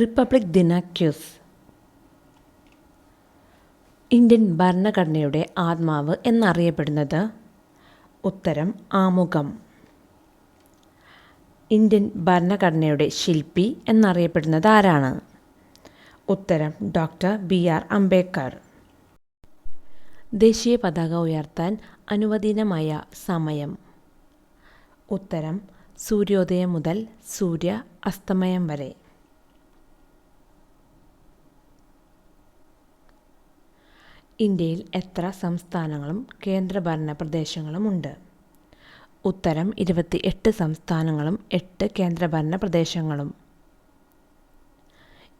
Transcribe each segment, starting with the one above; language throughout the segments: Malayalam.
റിപ്പബ്ലിക് ദിന ക്യൂസ് ഇന്ത്യൻ ഭരണഘടനയുടെ ആത്മാവ് എന്നറിയപ്പെടുന്നത് ഉത്തരം ആമുഖം. ഇന്ത്യൻ ഭരണഘടനയുടെ ശില്പി എന്നറിയപ്പെടുന്നത് ആരാണ്? ഉത്തരം ഡോക്ടർ ബി ആർ അംബേദ്കർ. ദേശീയ പതാക ഉയർത്താൻ അനുവദനീയമായ സമയം. ഉത്തരം സൂര്യോദയം മുതൽ സൂര്യ അസ്തമയം വരെ. ഇന്ത്യയിൽ എത്ര സംസ്ഥാനങ്ങളും കേന്ദ്രഭരണ പ്രദേശങ്ങളുമുണ്ട്? ഉത്തരം ഇരുപത്തി എട്ട് സംസ്ഥാനങ്ങളും എട്ട് കേന്ദ്രഭരണ പ്രദേശങ്ങളും.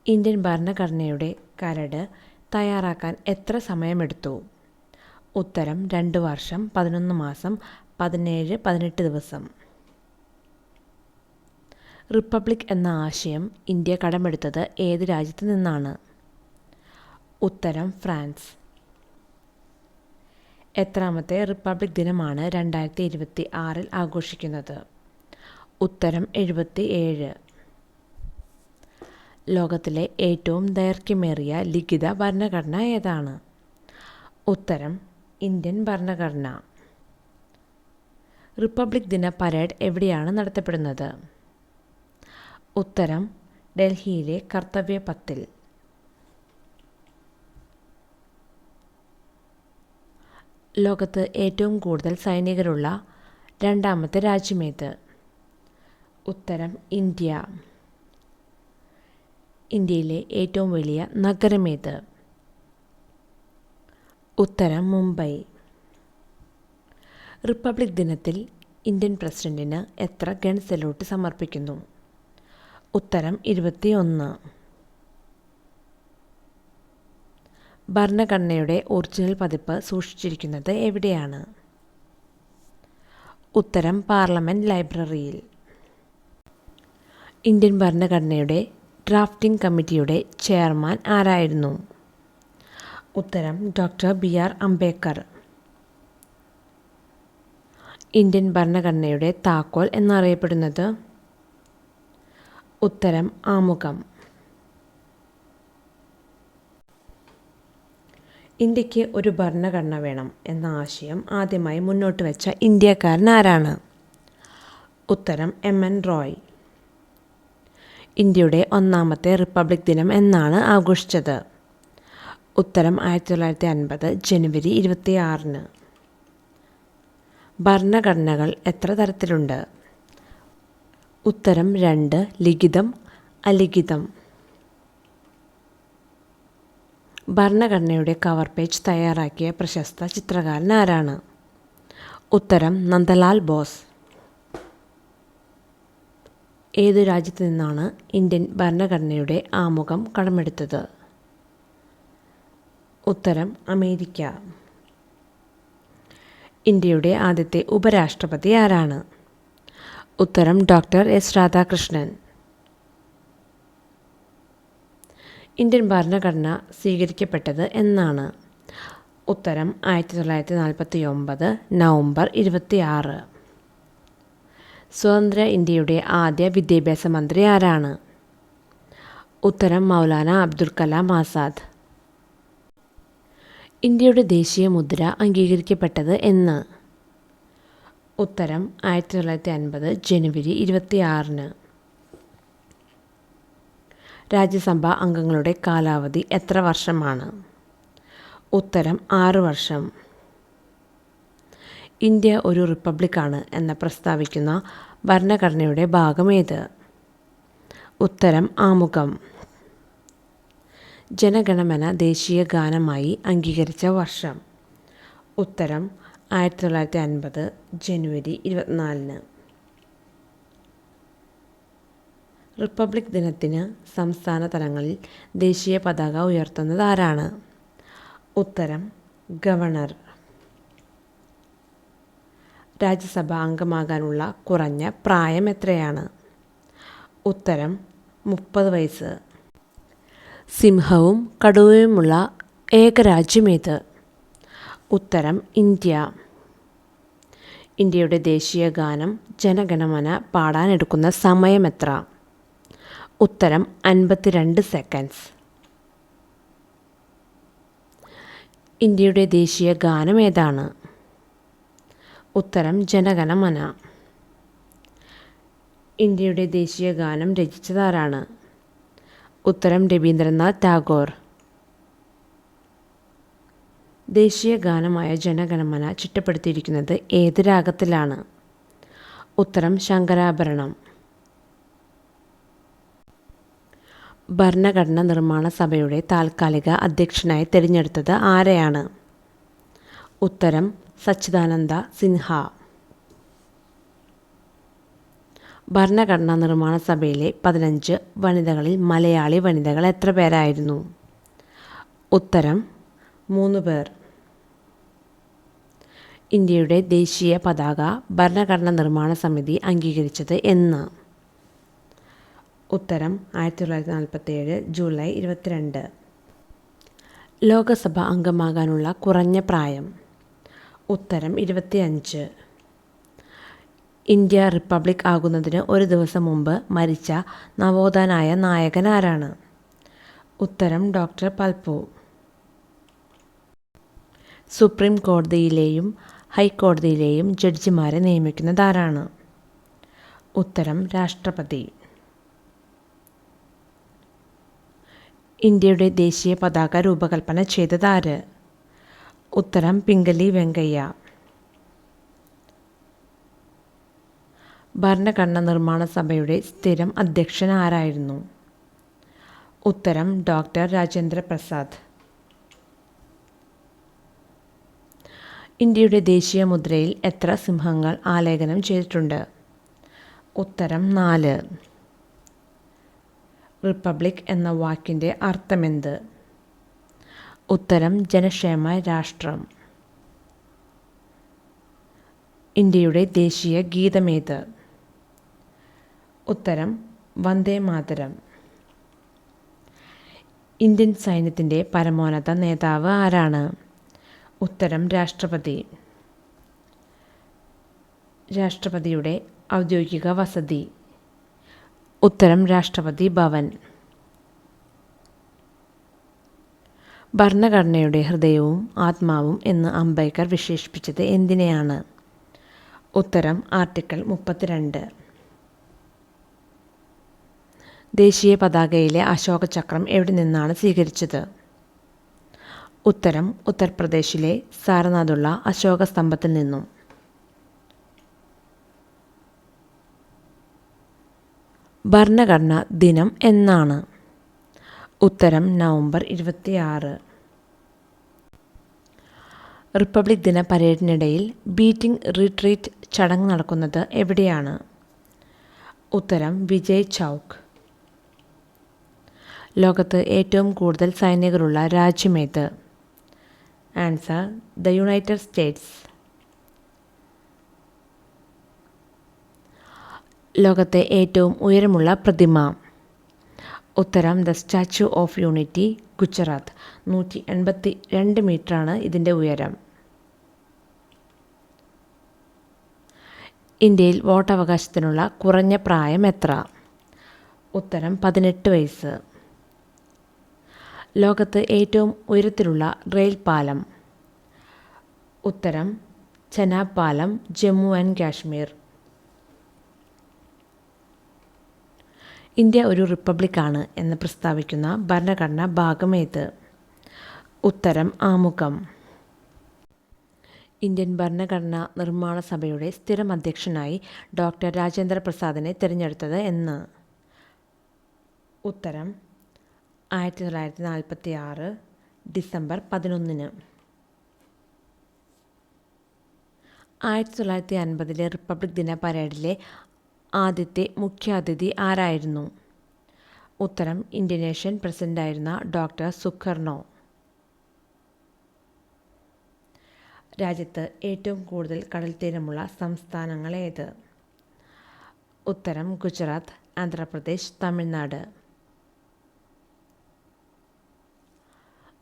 ഇന്ത്യൻ ഭരണഘടനയുടെ കരട് തയ്യാറാക്കാൻ എത്ര സമയമെടുത്തു? ഉത്തരം രണ്ട് വർഷം പതിനൊന്ന് മാസം പതിനേഴ് പതിനെട്ട് ദിവസം. റിപ്പബ്ലിക് എന്ന ആശയം ഇന്ത്യ കടമെടുത്തത് ഏത് രാജ്യത്തു നിന്നാണ്? ഉത്തരം ഫ്രാൻസ്. എത്രാമത്തെ റിപ്പബ്ലിക് ദിനമാണ് രണ്ടായിരത്തി ഇരുപത്തി ആറിൽ ആഘോഷിക്കുന്നത്. ഉത്തരം എഴുപത്തി ഏഴ് ലോകത്തിലെ ഏറ്റവും ദൈർഘ്യമേറിയ ലിഖിത ഭരണഘടന ഏതാണ്? ഉത്തരം ഇന്ത്യൻ ഭരണഘടന. റിപ്പബ്ലിക് ദിന പരേഡ് എവിടെയാണ് നടത്തപ്പെടുന്നത്? ഉത്തരം ഡൽഹിയിലെ കർത്തവ്യ ലോകത്ത് ഏറ്റവും കൂടുതൽ സൈനികരുള്ള രണ്ടാമത്തെ രാജ്യമേത്? ഉത്തരം ഇന്ത്യ. ഇന്ത്യയിലെ ഏറ്റവും വലിയ നഗരമേത്? ഉത്തരം മുംബൈ. റിപ്പബ്ലിക് ദിനത്തിൽ ഇന്ത്യൻ പ്രസിഡന്റിന് എത്ര ഗൺ സല്യൂട്ട് സമർപ്പിക്കുന്നു? ഉത്തരം ഇരുപത്തിയൊന്ന്. ഭരണഘടനയുടെ ഒറിജിനൽ പതിപ്പ് സൂക്ഷിച്ചിരിക്കുന്നത് എവിടെയാണ്? ഉത്തരം പാർലമെന്റ് ലൈബ്രറിയിൽ. ഇന്ത്യൻ ഭരണഘടനയുടെ ഡ്രാഫ്റ്റിംഗ് കമ്മിറ്റിയുടെ ചെയർമാൻ ആരായിരുന്നു? ഉത്തരം doctor B R Ambedkar. Indian ഭരണഘടനയുടെ താക്കോൽ എന്നറിയപ്പെടുന്നത്? ഉത്തരം ആമുഖം. ഇന്ത്യയ്ക്ക് ഒരു ഭരണഘടന വേണം എന്ന ആശയം ആദ്യമായി മുന്നോട്ട് വെച്ച ഇന്ത്യക്കാരൻ ആരാണ്? ഉത്തരം എം എൻ റോയ്. ഇന്ത്യയുടെ ഒന്നാമത്തെ റിപ്പബ്ലിക് ദിനം എന്നാണ് ആഘോഷിച്ചത്. ഉത്തരം ആയിരത്തി തൊള്ളായിരത്തി അൻപത് ജനുവരി ഇരുപത്തി ആറിന് ഭരണഘടനകൾ എത്ര തരത്തിലുണ്ട്? ഉത്തരം രണ്ട് ലിഖിതം അലിഖിതം. ഭരണഘടനയുടെ കവർ പേജ് തയ്യാറാക്കിയ പ്രശസ്ത ചിത്രകാരൻ ആരാണ്? ഉത്തരം നന്ദലാൽ ബോസ്. ഏത് രാജ്യത്തു നിന്നാണ് ഇന്ത്യൻ ഭരണഘടനയുടെ ആമുഖം കടമെടുത്തത്? ഉത്തരം അമേരിക്ക. ഇന്ത്യയുടെ ആദ്യത്തെ ഉപരാഷ്ട്രപതി ആരാണ്? ഉത്തരം ഡോക്ടർ എസ് രാധാകൃഷ്ണൻ. ഇന്ത്യൻ ഭരണഘടന സ്വീകരിക്കപ്പെട്ടത് എന്നാണ്. ഉത്തരം ആയിരത്തി തൊള്ളായിരത്തി നാൽപ്പത്തി ഒമ്പത് നവംബർ ഇരുപത്തി ആറ് സ്വതന്ത്ര ഇന്ത്യയുടെ ആദ്യ വിദ്യാഭ്യാസ മന്ത്രി ആരാണ്? ഉത്തരം മൗലാന അബ്ദുൽ കലാം ആസാദ്. ഇന്ത്യയുടെ ദേശീയ മുദ്ര അംഗീകരിക്കപ്പെട്ടത് എന്ന്. ഉത്തരം ആയിരത്തി തൊള്ളായിരത്തി അൻപത് ജനുവരി ഇരുപത്തി ആറിന് രാജ്യസഭാ അംഗങ്ങളുടെ കാലാവധി എത്ര വർഷമാണ്? ഉത്തരം ആറ് വർഷം. ഇന്ത്യ ഒരു റിപ്പബ്ലിക്കാണ് എന്ന് പ്രസ്താവിക്കുന്ന ഭരണഘടനയുടെ ഭാഗമേത്? ഉത്തരം ആമുഖം. ജനഗണമന ദേശീയ ഗാനമായി അംഗീകരിച്ച വർഷം. ഉത്തരം ആയിരത്തി തൊള്ളായിരത്തി അൻപത് ജനുവരി ഇരുപത്തിനാലിന്. റിപ്പബ്ലിക് ദിനത്തിന് സംസ്ഥാന തലങ്ങളിൽ ദേശീയ പതാക ഉയർത്തുന്നത് ആരാണ്? ഉത്തരം ഗവർണർ. രാജ്യസഭ അംഗമാകാനുള്ള കുറഞ്ഞ പ്രായം എത്രയാണ്? ഉത്തരം മുപ്പത് വയസ്സ്. സിംഹവും കടുവയുമുള്ള ഏക രാജ്യമേത് ഉത്തരം ഇന്ത്യ. ഇന്ത്യയുടെ ദേശീയ ഗാനം ജനഗണമന പാടാനെടുക്കുന്ന സമയം എത്ര? ഉത്തരം അൻപത്തിരണ്ട് സെക്കൻഡ്സ് ഇന്ത്യയുടെ ദേശീയ ഗാനം ഏതാണ്? ഉത്തരം ജനഗണമന ഇന്ത്യയുടെ ദേശീയ ഗാനം രചിച്ചതാരാണ്? ഉത്തരം രവീന്ദ്രനാഥ് ടാഗോർ. ദേശീയ ഗാനമായ ജനഗണമന ചിട്ടപ്പെടുത്തിയിരിക്കുന്നത് ഏത് രാഗത്തിലാണ്? ഉത്തരം ശങ്കരാഭരണം. ഭരണഘടന നിർമ്മാണ സഭയുടെ താൽക്കാലിക അധ്യക്ഷനായി തിരഞ്ഞെടുത്തത് ആരെയാണ്? ഉത്തരം സച്ചിദാനന്ദ സിൻഹ. ഭരണഘടനാ നിർമ്മാണ സഭയിലെ പതിനഞ്ച് വനിതകളിൽ മലയാളി വനിതകൾ എത്ര പേരായിരുന്നു? ഉത്തരം മൂന്ന് പേർ. ഇന്ത്യയുടെ ദേശീയ പതാക ഭരണഘടനാ നിർമ്മാണ സമിതി അംഗീകരിച്ചത് എന്ന്. ഉത്തരം ആയിരത്തി തൊള്ളായിരത്തി നാൽപ്പത്തേഴ് ജൂലൈ ഇരുപത്തിരണ്ട്. ലോകസഭ അംഗമാകാനുള്ള കുറഞ്ഞ പ്രായം. ഉത്തരം ഇരുപത്തിയഞ്ച്. ഇന്ത്യ റിപ്പബ്ലിക് ആകുന്നതിന് ഒരു ദിവസം മുമ്പ് മരിച്ച നവോത്ഥാനായ നായകൻ ആരാണ്? ഉത്തരം ഡോക്ടർ പൽപു സുപ്രീം കോടതിയിലെയും ഹൈക്കോടതിയിലെയും ജഡ്ജിമാരെ നിയമിക്കുന്നത് ആരാണ്? ഉത്തരം രാഷ്ട്രപതി. ഇന്ത്യയുടെ ദേശീയ പതാക രൂപകൽപ്പന ചെയ്തതാര്? ഉത്തരം പിംഗലി വെങ്കയ്യ. ഭരണഘടന നിർമ്മാണ സഭയുടെ സ്ഥിരം അധ്യക്ഷൻ ആരായിരുന്നു? ഉത്തരം ഡോക്ടർ രാജേന്ദ്ര പ്രസാദ്. ഇന്ത്യയുടെ ദേശീയ മുദ്രയിൽ എത്ര സിംഹങ്ങൾ ആലേഖനം ചെയ്തിട്ടുണ്ട്? ഉത്തരം നാല്. റിപ്പബ്ലിക് എന്ന വാക്കിന്റെ അർത്ഥമെന്ത്? ഉത്തരം ജനക്ഷേമ രാഷ്ട്രം. ഇന്ത്യയുടെ ദേശീയ ഗീതമേത്? ഉത്തരം വന്ദേ മാതരം. ഇന്ത്യൻ സൈന്യത്തിന്റെ പരമോന്നത നേതാവ് ആരാണ്? ഉത്തരം രാഷ്ട്രപതി. രാഷ്ട്രപതിയുടെ ഔദ്യോഗിക വസതി. ഉത്തരം രാഷ്ട്രപതി ഭവൻ. ഭരണഘടനയുടെ ഹൃദയവും ആത്മാവും എന്ന് അംബേദ്കർ വിശേഷിപ്പിച്ചത് എന്തിനെയാണ്? ഉത്തരം ആർട്ടിക്കിൾ മുപ്പത്തിരണ്ട്. ദേശീയ പതാകയിലെ അശോക ചക്രം എവിടെ നിന്നാണ് സ്വീകരിച്ചത്? ഉത്തരം ഉത്തർപ്രദേശിലെ സാരനാഥുള്ള അശോക സ്തംഭത്തിൽ നിന്നും. ഭരണഘടനാ ദിനം എന്നാണ്. ഉത്തരം നവംബർ ഇരുപത്തിയാറ്. റിപ്പബ്ലിക് ദിന പരേഡിനിടയിൽ ബീറ്റിംഗ് റിട്രീറ്റ് ചടങ്ങ് നടക്കുന്നത് എവിടെയാണ്? ഉത്തരം വിജയ് ചൗക്ക്. ലോകത്ത് ഏറ്റവും കൂടുതൽ സൈനികരുള്ള രാജ്യമേത്? Answer the United States. ലോകത്തെ ഏറ്റവും ഉയരമുള്ള പ്രതിമ. ഉത്തരം the Statue of Unity Gujarat. നൂറ്റി എൺപത്തി രണ്ട് മീറ്ററാണ് ഇതിന്റെ ഉയരം. ഇന്ത്യയിൽ വോട്ടവകാശത്തിനുള്ള കുറഞ്ഞ പ്രായം എത്ര? ഉത്തരം പതിനെട്ട് വയസ്സ്. ലോകത്ത് ഏറ്റവും ഉയരത്തിലുള്ള റെയിൽ പാലം ഉത്തരം ചെനാബ് പാലം ജമ്മു ആൻഡ് കാശ്മീർ. ഇന്ത്യ ഒരു റിപ്പബ്ലിക്കാണ് എന്ന് പ്രസ്താവിക്കുന്ന ഭരണഘടനാ ഭാഗമേത്? ഉത്തരം ആമുഖം. ഇന്ത്യൻ ഭരണഘടനാ നിർമ്മാണ സഭയുടെ സ്ഥിരം അധ്യക്ഷനായി ഡോക്ടർ രാജേന്ദ്ര പ്രസാദിനെ തിരഞ്ഞെടുത്തത് എന്ന്. ഉത്തരം ആയിരത്തി തൊള്ളായിരത്തി നാൽപ്പത്തി ആറ് ഡിസംബർ പതിനൊന്നിന്. ആയിരത്തി തൊള്ളായിരത്തി അൻപതിലെ റിപ്പബ്ലിക് ദിന പരേഡിലെ ആദ്യത്തെ മുഖ്യാതിഥി ആരായിരുന്നു? ഉത്തരം ഇന്തോനേഷ്യൻ പ്രസിഡന്റായിരുന്ന ഡോക്ടർ സുഖർണോ. രാജ്യത്ത് ഏറ്റവും കൂടുതൽ കടൽത്തീരമുള്ള സംസ്ഥാനങ്ങൾ ഏത്? ഉത്തരം ഗുജറാത്ത് ആന്ധ്രാപ്രദേശ് തമിഴ്നാട്.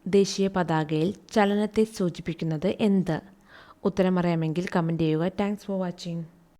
ദേശീയ പതാകയിൽ ചലനത്തെ സൂചിപ്പിക്കുന്നത് എന്ത്? ഉത്തരം അറിയാമെങ്കിൽ കമന്റ് ചെയ്യുക. Thanks for watching